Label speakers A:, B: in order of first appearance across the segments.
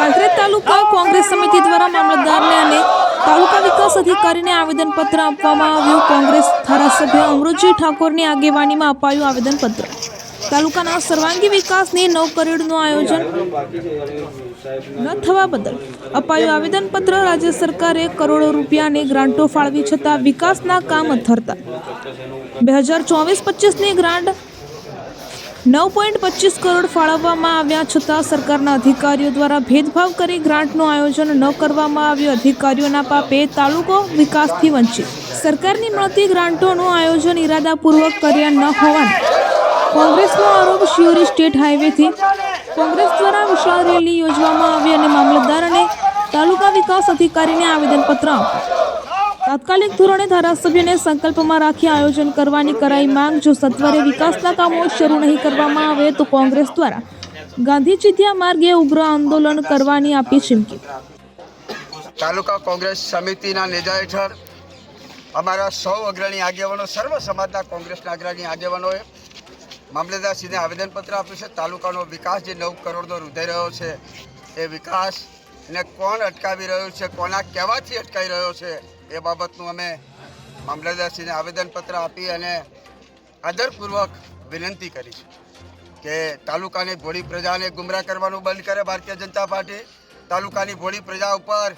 A: કાંકરેજ તાલુકા કોંગ્રેસ સમિતિ દ્વારા મામલતદારને અને તાલુકા વિકાસ અધિકારીને આવેદનપત્ર આપવામાં આવ્યું. કોંગ્રેસ ધારાસભ્ય અમૃતજી ઠાકોરની આગેવાનીમાં અપાયું આવેદનપત્ર. તાલુકાના સર્વાંગી વિકાસની નવ કરોડનું આયોજન ન થવા બદલ અપાયું આવેદનપત્ર. રાજ્ય સરકારે કરોડો રૂપિયાની ગ્રાન્ટો ફાળવી છતાં વિકાસના કામ અથરતા બે હજાર ચોવીસ પચીસની ગ્રાન્ટ નવ પોઈન્ટ પચીસ કરોડ ફાળવવામાં આવ્યા છતાં સરકારના અધિકારીઓ દ્વારા ભેદભાવ કરી ગ્રાન્ટનું આયોજન ન કરવામાં આવ્યું. અધિકારીઓના પાપે તાલુકો વિકાસથી વંચિત. સરકારની મળતી ગ્રાન્ટોનું આયોજન ઇરાદાપૂર્વક કર્યા ન હોવાનું કોંગ્રેસનો આરોપ શિયોરી સ્ટેટ હાઈવેથી કોંગ્રેસ દ્વારા વિશાળ રેલી યોજવામાં આવી અને મામલતદાર અને તાલુકા વિકાસ અધિકારીને આવેદનપત્ર આપ્યું. તાત્કાલિક ધોરણે ધારાસભ્યને સંકલ્પમાં રાખી આયોજન કરવાની કરાઈ માંગ. જો સત્વરે વિકાસના કામો શરૂ નહીં કરવામાં આવે તો કોંગ્રેસ દ્વારા ગાંધી ત્યાં માર્ગે ઉગ્ર આંદોલન કરવાની આપી ચીમકી.
B: તાલુકા કોંગ્રેસ સમિતિના નેજા હેઠળ અમારા સૌ અગ્રણી આગેવાનો, સર્વ સમાજના કોંગ્રેસના અગ્રણી આગેવાનોએ મામલેદારશ્રીને આવેદનપત્ર આપ્યું છે. તાલુકાનો વિકાસ જે નવ કરોડનો રૂધાઈ રહ્યો છે, એ વિકાસને કોણ અટકાવી રહ્યું છે, કોના કહેવાથી અટકાઈ રહ્યો છે એ બાબતનું અમે મામલતદારશ્રીને આવેદનપત્ર આપી અને આદરપૂર્વક વિનંતી કરી છે કે તાલુકાની ભોળી પ્રજાને ગુમરાહ કરવાનું બંધ કરે ભારતીય જનતા પાર્ટી. તાલુકાની ભોળી પ્રજા ઉપર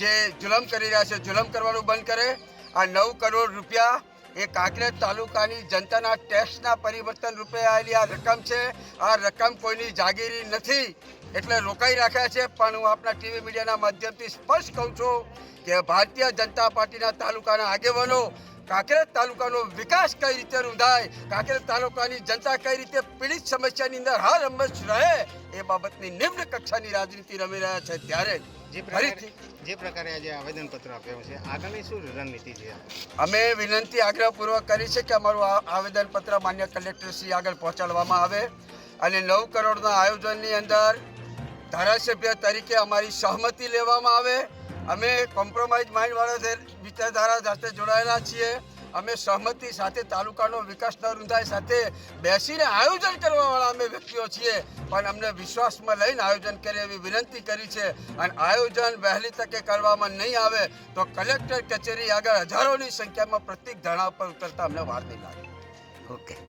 B: જે જુલમ કરી રહ્યા છે, જુલમ કરવાનું બંધ કરે. આ નવ કરોડ રૂપિયા એ કાંકરેજ તાલુકાની જનતાના ટેક્સના પરિવર્તન રૂપે આવેલી આ રકમ છે. આ રકમ કોઈની જાગીરી નથી એટલે રોકાઈ રાખ્યા છે. પણ હું આપણા ટીવી મીડિયાના માધ્યમથી સ્પષ્ટ કહું છું કે ભારતીય જનતા પાર્ટીના તાલુકાના આગેવાનો કાંકરેજ તાલુકાનો વિકાસ કઈ રીતે રૂંધાય કાંકરેજ તાલુકાની જનતા કઈ રીતે પીડિત સમસ્યાની અંદર હર હંમેશ રહે એ બાબતની નિમ્ન કક્ષાની રાજનીતિ રમી રહ્યા છે ત્યારે
C: જે પ્રકારે આજે આવેદનપત્ર આપ્યું છે આગામી શું રણનીતિ છે?
B: અમે વિનંતી આગ્રહપૂર્વક કરી છે કે અમારું આ આવેદનપત્ર માન્ય કલેક્ટરશ્રી આગળ પહોંચાડવામાં આવે અને નવ કરોડના આયોજનની અંદર ધારાસભ્ય તરીકે અમારી સહમતિ લેવામાં આવે. અમે કોમ્પ્રોમાઇઝ માઇન્ડવાળા વિચારધારા સાથે જોડાયેલા છીએ. અમે સહમતિ સાથે તાલુકાનો વિકાસ ન સાથે બેસીને આયોજન કરવાવાળા અમે વ્યક્તિઓ છીએ. પણ અમને વિશ્વાસમાં લઈને આયોજન કરે એવી વિનંતી કરી છે. અને આયોજન વહેલી તકે કરવામાં નહીં આવે તો કલેક્ટર કચેરી આગળ હજારોની સંખ્યામાં પ્રત્યેક ધરણા પર ઉતરતા અમને વાર નહીં લાગે. ઓકે